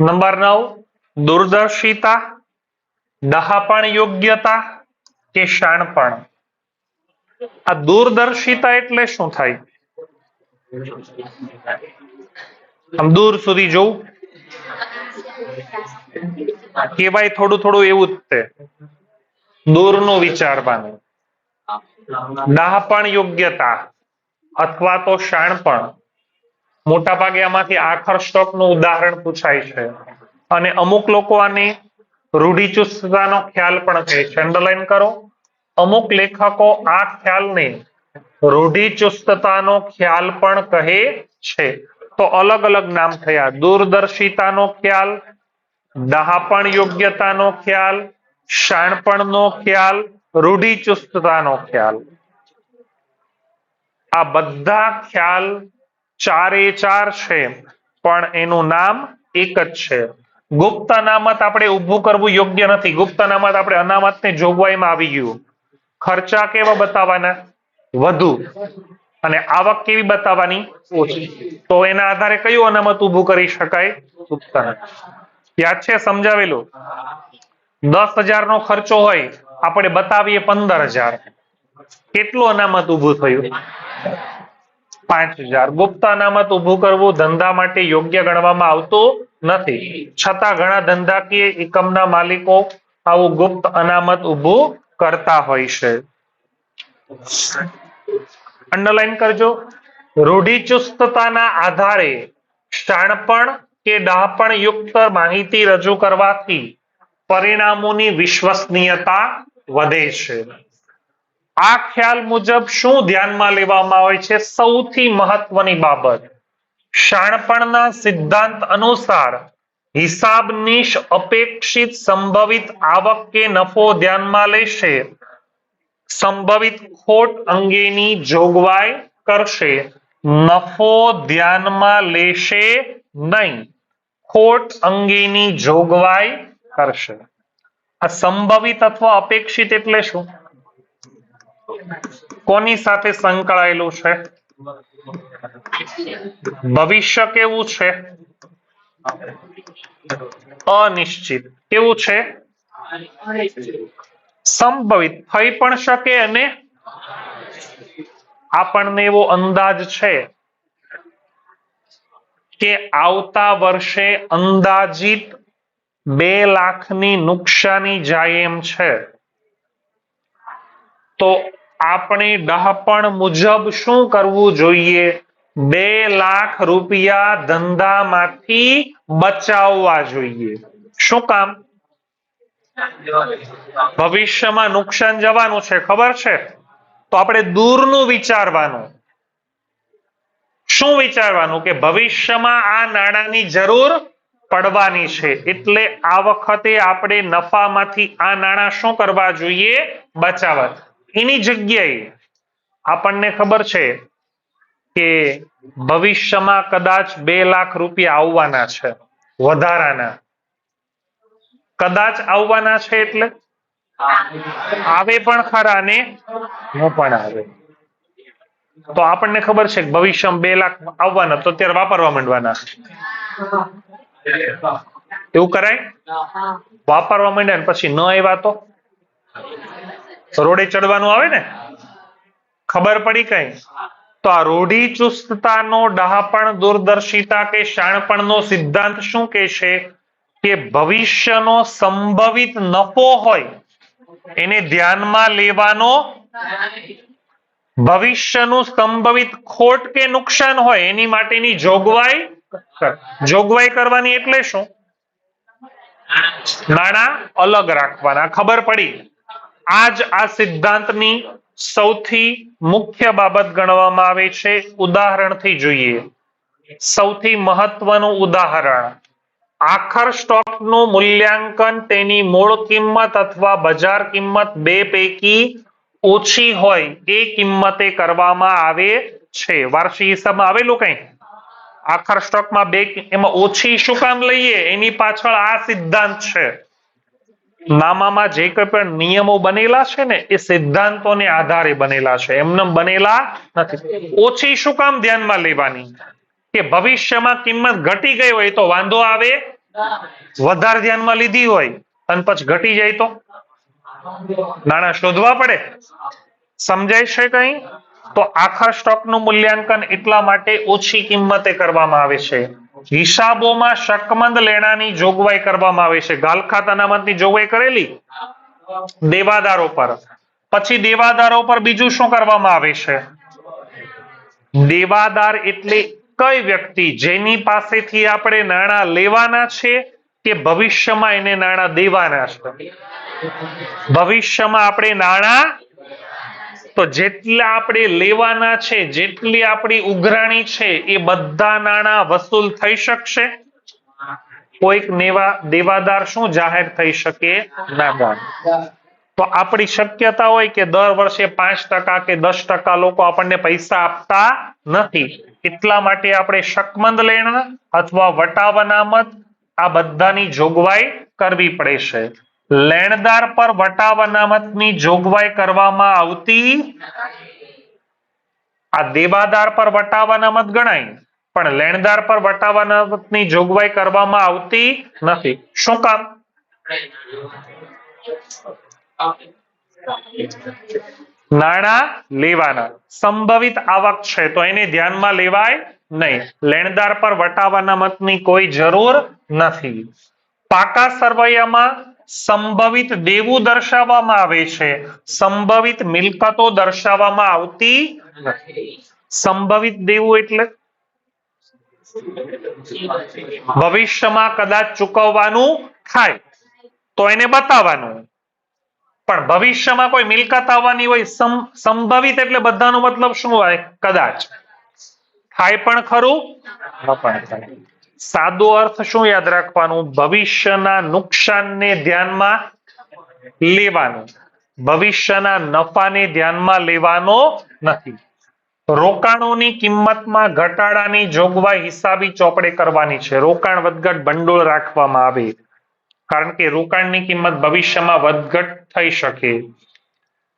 Number નવ, દૂરદર્શિતા ડહાપણ યોગ્યતા કે શાણપણ? આ દૂરદર્શિતા એટલે શું થાય? આમ દૂર સુધી જોવું કેવાય થોડું થોડું એવું જ છે દૂરનું વિચારવાનું ડહાપણ યોગ્યતા અથવા તો શાણપણ. મોટા ભાગે આમાંથી આખર સ્ટોકનું ઉદાહરણ પૂછાય છે. અને અમુક લોકો આને રૂઢિચુસ્તતાનો ખ્યાલ પણ કહે છે. અંડરલાઈન કરો. અમુક લેખકો આ ખ્યાલને રૂઢિચુસ્તતાનો ખ્યાલ પણ કહે છે. તો અલગ અલગ નામ થયા. દૂરદર્શિતાનો ખ્યાલ ડહાપણ યોગ્યતાનો ખ્યાલ, શાણપણનો ખ્યાલ, રૂઢિચુસ્તતાનો ખ્યાલ. આ બધા ખ્યાલ ચારે ચાર છે, પણ એનું નામ એક જ છે. ગુપ્ત અનામત આપણે ઊભું કરવું યોગ્ય નથી. ગુપ્ત અનામત આપણે અનામતને જોગવાઈમાં આવી ગયું. ખર્ચા કેવા બતાવવાના? વધુ. અને આવક કેવી બતાવવાની? ઓછી. તો એના આધારે કયું અનામત ઊભું કરી શકાય? ગુપ્ત યાદ છે? સમજાવેલું? દસ હજાર નો ખર્ચો હોય, આપણે બતાવીએ પંદર હજાર. કેટલું અનામત ઊભું થયું? પાંચ હજાર. ગુપ્ત અનામત ઉભું કરવું ધંધા માટે યોગ્ય ગણવામાં આવતું નથી. છતાં ઘણા ધંધાકીય એકમના માલિકો આવું ગુપ્ત અનામત ઉભું કરતા હોય છે. અંડરલાઈન કરજો. રૂઢિચુસ્તતાના આધારે શાણપણ કે ડહાપણ યુક્ત માહિતી રજૂ કરવાથી પરિણામોની વિશ્વસનીયતા વધે છે. આ ખ્યાલ મુજબ શું ધ્યાનમાં લેવામાં આવે છે? સૌથી મહત્વની બાબત. શાણપણના સિદ્ધાંત અનુસાર હિસાબનીશ અપેક્ષિત સંભવિત આવક કે નફો ધ્યાનમાં લેશે. સંભવિત ખોટ અંગેની જોગવાઈ કરશે. નફો ધ્યાનમાં લેશે નહીં. ખોટ અંગેની જોગવાઈ કરશે. આ સંભવિત અથવા અપેક્ષિત એટલે શું? કોની સાથે સંકળાયેલું છે? ભવિષ્ય કેવું છે? અનિશ્ચિત. કેવું છે? સંભવિત. થઈ પણ શકે અને આપણને એવો અંદાજ છે કે આવતા વર્ષે અંદાજિત બે લાખની નુકસાની જાય એમ છે. તો આપણે ડહાપણ મુજબ શું કરવું જોઈએ? બે લાખ રૂપિયા ધંધામાંથી બચાવવા જોઈએ. શું કામ? ભવિષ્યમાં નુકસાન જવાનું છે, ખબર છે? તો આપણે દૂરનું વિચારવાનું. શું વિચારવાનું? કે ભવિષ્યમાં આ નાણાંની જરૂર પડવાની છે. એટલે આ વખતે આપણે નફામાંથી આ નાણાં શું કરવા જોઈએ? બચાવવા. એની જગ્યાએ આપણને ખબર છે કે ભવિષ્યમાં કદાચ બે લાખ રૂપિયા આવવાના છે વધારાના. કદાચ આવવાના છે એટલે? આવે પણ ખરા ને? ન પણ આવે. તો આપણને ખબર છે કે ભવિષ્યમાં બે લાખ આવવાના તો અત્યારે વાપરવા માંડવાના. એવું કરાય? વાપરવા માંડ્યા ને પછી ન આવ્યા તો? રોડે ચડવાનું આવે ને? ખબર પડી કઈ? તો આ રૂઢી ચુસ્તતાનો ડહાપણ, દૂરદર્શિતા કે શાણપણનો સિદ્ધાંત શું કે છે કે ભવિષ્યનો સંભવિત નફો હોય, એને ધ્યાનમાં લેવાનો ભવિષ્યનું સંભવિત ખોટ કે નુકસાન હોય, એની માટેની જોગવાઈ જોગવાઈ કરવાની એટલે શું? નાણાં અલગ રાખવાના. ખબર પડી. આ આ સિદ્ધાંતની સૌથી મુખ્ય બાબત ગણવામાં આવે છે ઉદાહરણથી જોઈએ. સૌથી મહત્વનું ઉદાહરણ. આખર સ્ટોકનું મૂલ્યાંકન તેની મૂળ કિંમત અથવા બજાર કિંમત બે પૈકી ઓછી હોય એ કિંમતે કરવામાં આવે છે. વાર્ષિક હિસાબમાં આવેલું કઈ? આખર સ્ટોકમાં બે એમાં ઓછી શું કામ લઈએ? એની પાછળ આ સિદ્ધાંત છે. નામામાં જે કોઈ પણ નિયમો બનેલા છે ને, એ સિદ્ધાંતોને આધારે બનેલા છે. એમને બનેલા નથી. ઓછી શું કામ ધ્યાનમાં લેવાની? કે ભવિષ્યમાં કિંમત ઘટી ગઈ હોય તો વાંધો આવે? વધારે ધ્યાનમાં લીધી હોય અને પછી ઘટી જાય તો? નાણાં શોધવા પડે. સમજાય છે કઈ? તો આખા સ્ટોકનું મૂલ્યાંકન એટલા માટે ઓછી કિંમતે કરવામાં આવે છે. હિસાબોમાં શકમંદ લેણાની જોગવાઈ કરવામાં આવે છે. ગાલખાત અનામતની જોગવાઈ કરેલી? દેવાદારો પર. પછી દેવાદારો પર બીજું શું કરવામાં આવે છે? દેવાદાર એટલે કઈ વ્યક્તિ જેની પાસેથી આપણે નાણાં લેવાના છે કે ભવિષ્યમાં એને નાણાં દેવાના છે? ભવિષ્યમાં આપણે નાણાં તો જેટલા આપણે લેવાના છે, જેટલી આપણી ઉઘરાણી છે, એ બધા નાણાં વસૂલ થઈ શકશે? કોઈક દેવાદાર શું જાહેર થઈ શકે? નાદાન તો આપણી શક્યતા હોય કે દર વર્ષે પાંચ ટકા કે દસ ટકા લોકો આપણને પૈસા આપતા નથી. એટલા માટે આપણે શકમંદ લેણા અથવા વટા અનામત આ બધાની જોગવાઈ કરવી પડે છે. લેણદાર પર વટાવ અનામતની જોગવાઈ કરવામાં આવતી? આ દેવાદાર પર વટાવ અનામત ગણાય, પણ લેણદાર પર વટાવ અનામતની જોગવાઈ કરવામાં આવતી નથી. શું કામ? નાણાં લેવાના. સંભવિત આવક છે, તો એને ધ્યાનમાં લેવાય નહીં. લેણદાર પર વટાવ અનામતની કોઈ જરૂર નથી. પાકા સરવૈયામાં સંભવિત દેવું દર્શાવવામાં આવે છે. સંભવિત મિલકતો દર્શાવવામાં આવતી સંભવિત દેવું એટલે? ભવિષ્યમાં કદાચ ચૂકવવાનું થાય તો એને બતાવવાનું. પણ ભવિષ્યમાં કોઈ મિલકત આવવાની હોય સંભવિત એટલે બધાનો મતલબ શું હોય? કદાચ. થાય પણ ખરું પણ થાય. સાદો અર્થ શું યાદ રાખવાનું? ભવિષ્યના નુકસાનને ધ્યાનમાં લેવાનું. ભવિષ્યના નફાને ધ્યાનમાં લેવાનો નથી. રોકાણોની કિંમતમાં ઘટાડાની જોગવાઈ હિસાબી ચોપડે કરવાની છે. રોકાણ વધઘટ ભંડોળ રાખવામાં આવે. કારણ કે રોકાણની કિંમત ભવિષ્યમાં વધઘટ થઈ શકે.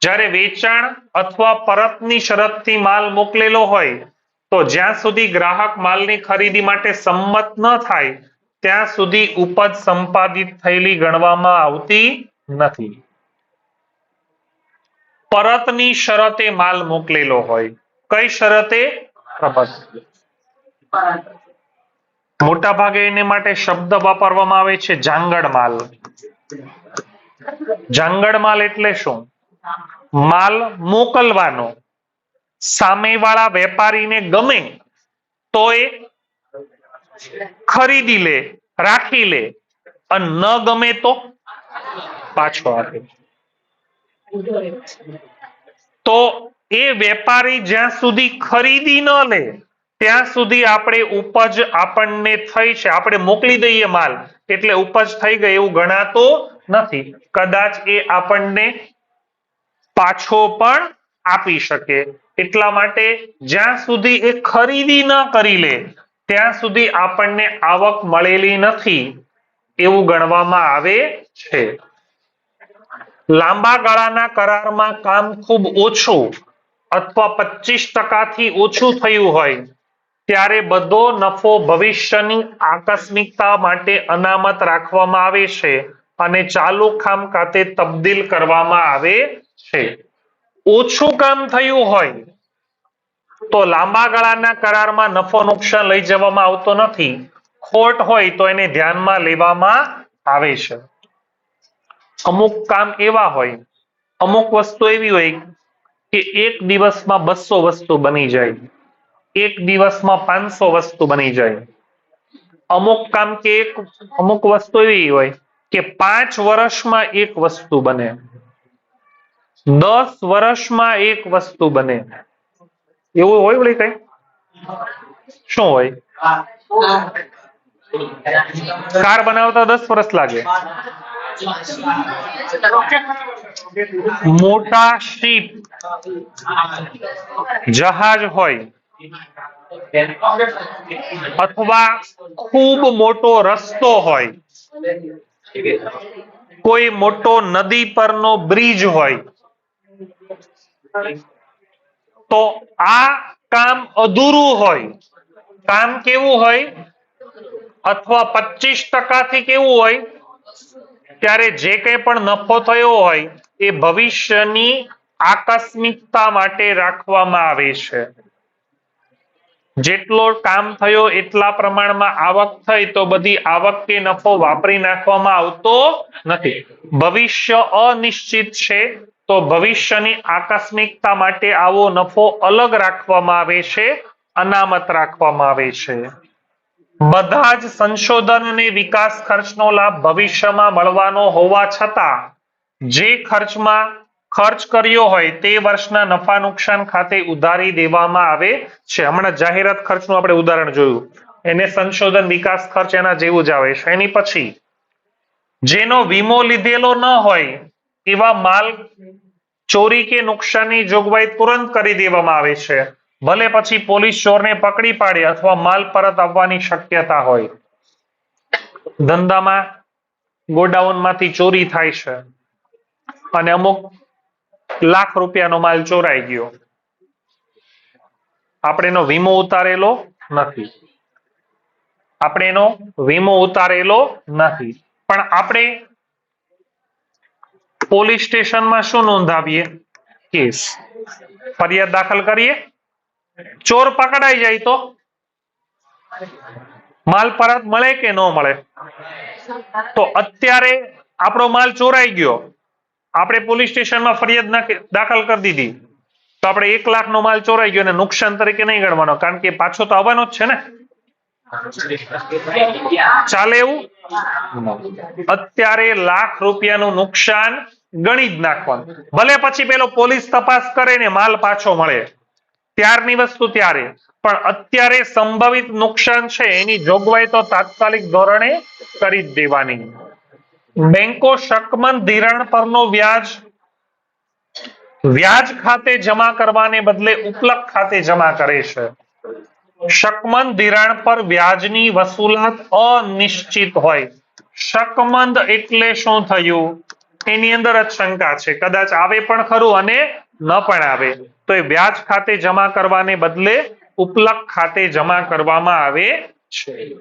જ્યારે વેચાણ અથવા પરતની શરતથી માલ મોકલેલો હોય તો જ્યાં સુધી ગ્રાહક માલની ખરીદી માટે સંમત ન થાય, ત્યાં સુધી ઉપજ સંપાદિત થયેલી ગણવામાં આવતી નથી. પરતની શરતે માલ મોકલેલો હોય. કઈ શરતે? મોટા ભાગે એને માટે શબ્દ વાપરવામાં આવે છે જાંગડ માલ. જાંગડ માલ એટલે શું? માલ મોકલવાનો. સામેવાળા વેપારીને ગમે તો એ ખરીદી લે, રાખી લે. અને ન ગમે તો પાછો આપે. તો એ વેપારી જ્યાં સુધી ખરીદી ન લે, ત્યાં સુધી આપણે ઉપજ આપણને થઈ છે. આપણે મોકલી દઈએ માલ, એટલે ઉપજ થઈ ગઈ એવું ગણાતો નથી. કદાચ એ આપણને પાછો પણ આપી શકે. એટલા માટે જ્યાં સુધી એ ખરીદી ન કરી લે, ત્યાં સુધી આપણને આવક મળેલી નથી એવું ગણવામાં આવે છે. લાંબા ગાળાના કરારમાં કામ ખૂબ ઓછું, અથવા પચીસ ટકાથી ઓછું થયું હોય, ત્યારે બધો નફો ભવિષ્યની આકસ્મિકતા માટે અનામત રાખવામાં આવે છે અને ચાલુ કામ ખાતે તબદીલ કરવામાં આવે છે. ઓછું કામ થયું હોય તો લાંબા ગાળાના કરારમાં નફો નુકસાન લઈ જવામાં આવતો નથી. ખોટ હોય તો એને ધ્યાનમાં લેવામાં આવે છે. અમુક કામ એવા હોય, અમુક વસ્તુ એવી હોય કે એક દિવસમાં બસો વસ્તુ બની જાય, એક દિવસમાં પાંચસો વસ્તુ બની જાય. અમુક કામ કે એક, અમુક વસ્તુ એવી હોય કે પાંચ વર્ષમાં એક વસ્તુ બને. દસ વર્ષમાં એક વસ્તુ બને. એવું હોય વળી કઈ? શું હોય? કાર બનાવતા દસ વર્ષ લાગે. મોટા શીપ, જહાજ હોય, અથવા ખૂબ મોટો રસ્તો હોય, કોઈ મોટો નદી પરનો બ્રિજ હોય તો આ કામ અધૂરું હોય. કામ કેવું હોય? અથવા પચીસથી કેવું હોય? ત્યારે જે કંઈ પણ નફો થયો હોય, એ ભવિષ્યની આકસ્મિકતા માટે રાખવામાં આવે છે. જેટલો કામ થયો, એટલા પ્રમાણમાં આવક થઈ, તો બધી આવક કે નફો વાપરી નાખવામાં આવતો નથી. ભવિષ્ય અનિશ્ચિત છે. તો ભવિષ્યની આકસ્મિકતા માટે આવો નફો અલગ રાખવામાં આવે છે, અનામત રાખવામાં આવે છે. બધા જ સંશોધન અને વિકાસ ખર્ચનો લાભ ભવિષ્યમાં મળવાનો હોવા છતાં, જે ખર્ચમાં ખર્ચ કર્યો હોય તે વર્ષના નફા નુકસાન ખાતે ઉધારી દેવામાં આવે છે. હમણાં જાહેરાત ખર્ચનું આપણે ઉદાહરણ જોયું. એને સંશોધન વિકાસ ખર્ચ એના જેવું જ આવે છે. એની પછી, જેનો વીમો લીધેલો ન હોય એવા માલ ચોરી કે નુકસાનની જોગવાઈ તુરંત કરી દેવામાં આવે છે. ભલે પછી પોલીસ ચોરને પકડી પાડે અથવા માલ પરત આવવાની શક્યતા હોય. ધંધામાં ગોડાઉનમાંથી ચોરી થાય છે. અને અમુક લાખ રૂપિયાનો માલ ચોરાઈ ગયો. આપણે એનો વીમો ઉતારેલો નથી. આપણે એનો વીમો ઉતારેલો નથી. પણ આપણે પોલીસ સ્ટેશનમાં શું નોંધાવીએ? કેસ. ફરિયાદ દાખલ કરીએ. ચોર પકડાઈ જાય તો? માલ પરત મળે કે ન મળે? તો અત્યારે આપણો માલ ચોરાઈ ગયો. આપણે પોલીસ સ્ટેશનમાં ફરિયાદ દાખલ કરી દીધી. તો આપણે એક લાખ નો માલ ચોરાઈ ગયો અને નુકસાન તરીકે નહીં ગણવાનો, કારણ કે પાછો તો આવવાનો જ છે ને? ચાલે એવું? અત્યારે લાખ રૂપિયાનું નુકસાન ગણી જ નાખવાનું. ભલે પછી પેલો પોલીસ તપાસ કરે ને માલ પાછો મળે. ત્યારની વસ્તુ ત્યારે. પણ અત્યારે સંભવિત નુકસાન છે એની જોગવાઈ તો તાત્કાલિક ધોરણે કરી જ દેવાની. બેંકો શકમન ધિરાણ પરનો વ્યાજ વ્યાજ ખાતે જમા કરવાને બદલે ઉપલક ખાતે જમા કરે છે. શકમંદ ધિરાણ પર વ્યાજની વસૂલાત અનિશ્ચિત હોય. શકમંદ એટલે શું થયું? એની અંદર જ શંકા છે. કદાચ આવે પણ ખરું અને ન પણ આવે. તો એ વ્યાજ ખાતે જમા કરવાને બદલે ઉપલક ખાતે જમા કરવામાં આવે છે.